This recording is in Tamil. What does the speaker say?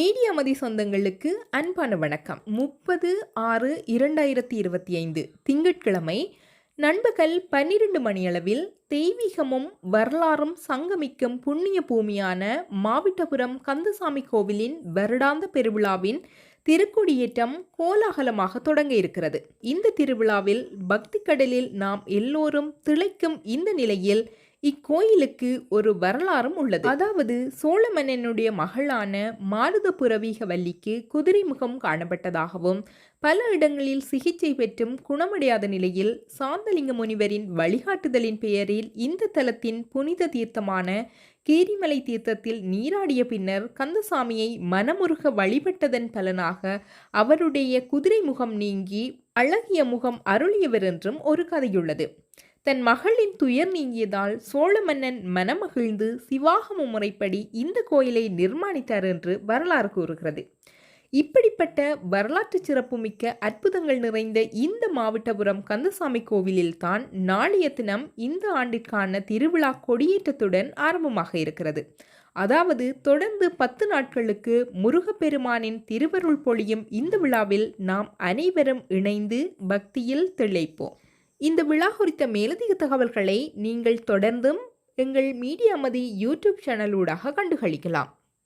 மீடியாமதி சொந்தங்களுக்கு அன்பான வணக்கம். முப்பது ஆறு இரண்டாயிரத்தி இருபத்தி ஐந்து திங்கட்கிழமை நண்பகல் பன்னிரண்டு மணியளவில் தெய்வீகமும் வரலாறும் சங்கமிக்கும் புண்ணிய பூமியான மாவிட்டபுரம் கந்தசாமி கோவிலின் வருடாந்த பெருவிழாவின் திருக்கொடியேற்றம் கோலாகலமாக தொடங்க இருக்கிறது. இந்த திருவிழாவில் பக்தி கடலில் நாம் எல்லோரும் திளைக்கும் இந்த நிலையில் இக்கோயிலுக்கு ஒரு வரலாறும் உள்ளது. அதாவது சோழ மன்னனுடைய மகளான மாருதபுரவீகவல்லிக்கு குதிரை முகம் காணப்பட்டதாகவும் பல இடங்களில் சிகிச்சை பெற்றும் குணமடையாத நிலையில் சாந்தலிங்க முனிவரின் வழிகாட்டுதலின் பெயரில் இந்த தலத்தின் புனித தீர்த்தமான கீரிமலை தீர்த்தத்தில் நீராடிய பின்னர் கந்தசாமியை மனமுருக வழிபட்டதன் பலனாக அவருடைய குதிரை முகம் நீங்கி அழகிய முகம் அருளியவர் என்றும் ஒரு கதையுள்ளது. தன் மகளின் துயர் நீங்கியதால் சோழ மன்னன் மனமகிழ்ந்து சிவாகம முறைப்படி இந்த கோயிலை நிர்மாணித்தார் என்று வரலாறு கூறுகிறது. இப்படிப்பட்ட வரலாற்று சிறப்புமிக்க அற்புதங்கள் நிறைந்த இந்த மாவட்டபுரம் கந்தசாமி கோவிலில் தான் நாளைய தினம் இந்த ஆண்டிற்கான திருவிழா கொடியேற்றத்துடன் ஆரம்பமாக இருக்கிறது. அதாவது தொடர்ந்து பத்து நாட்களுக்கு முருகப்பெருமானின் திருவருள் பொழியும் இந்த விழாவில் நாம் அனைவரும் இணைந்து பக்தியில் திளைப்போம். இந்த விழா குறித்த மேலதிக தகவல்களை நீங்கள் தொடர்ந்தும் எங்கள் மீடியா மதி யூடியூப் சேனலூடாக கண்டுகளிக்கலாம்.